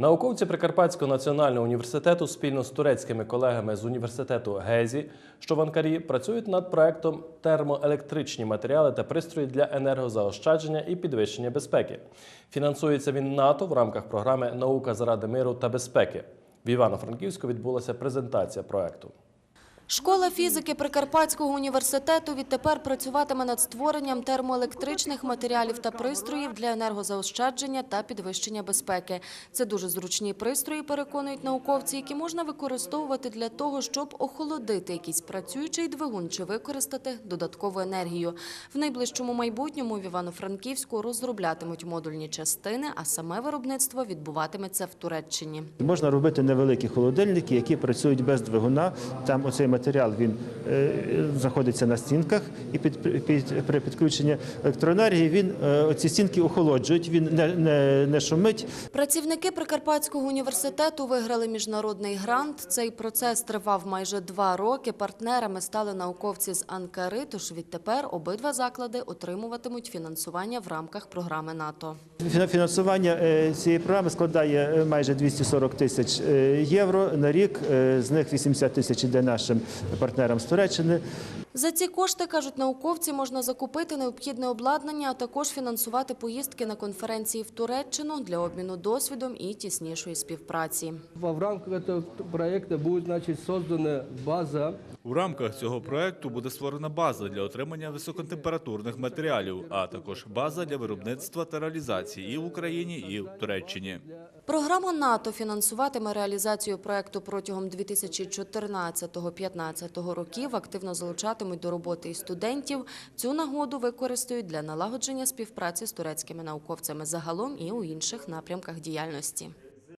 Науковці Прикарпатського національного університету спільно з турецькими колегами з університету Гезі, що в Анкарі, працюють над проектом термоелектричні матеріали та пристрої для енергозаощадження і підвищення безпеки. Фінансується він НАТО в рамках програми Наука заради миру та безпеки. В Івано-Франківську відбулася презентація проекту. Школа фізики Прикарпатського університету відтепер працюватиме над створенням термоелектричних матеріалів та пристроїв для енергозаощадження та підвищення безпеки. Це дуже зручні пристрої, переконують науковці, які можна використовувати для того, щоб охолодити якийсь працюючий двигун чи використати додаткову енергію. В найближчому майбутньому в Івано-Франківську розроблятимуть модульні частини, а саме виробництво відбуватиметься в Туреччині. Можна робити невеликі холодильники, які працюють без двигуна. Там оцей матеріал він е, знаходиться на стінках, і під, під, при підключенні електроенергії він е, оці стінки охолоджують, він не, не, не шумить. Працівники Прикарпатського університету виграли міжнародний грант. Цей процес тривав майже два роки. Партнерами стали науковці з Анкари. Тож відтепер обидва заклади отримуватимуть фінансування в рамках програми НАТО. Фіна- Фінансування е, цієї програми складає майже 240 тисяч євро на рік. З них 80 тисяч іде нашим партнерам з Туреччини. За ці кошти, кажуть науковці, можна закупити необхідне обладнання, а також фінансувати поїздки на конференції в Туреччину для обміну досвідом і тіснішої співпраці. В рамках этого проекта будет значит, создана база У рамках цього проекту буде створена база для отримання високотемпературних матеріалів, а також база для виробництва та реалізації і в Україні, і в Туреччині. Програма НАТО фінансуватиме реалізацію проекту протягом 2014-2015 років. Активно залучатимуть до роботи і студентів. Цю нагоду використають для налагодження співпраці з турецькими науковцями загалом і у інших напрямках діяльності.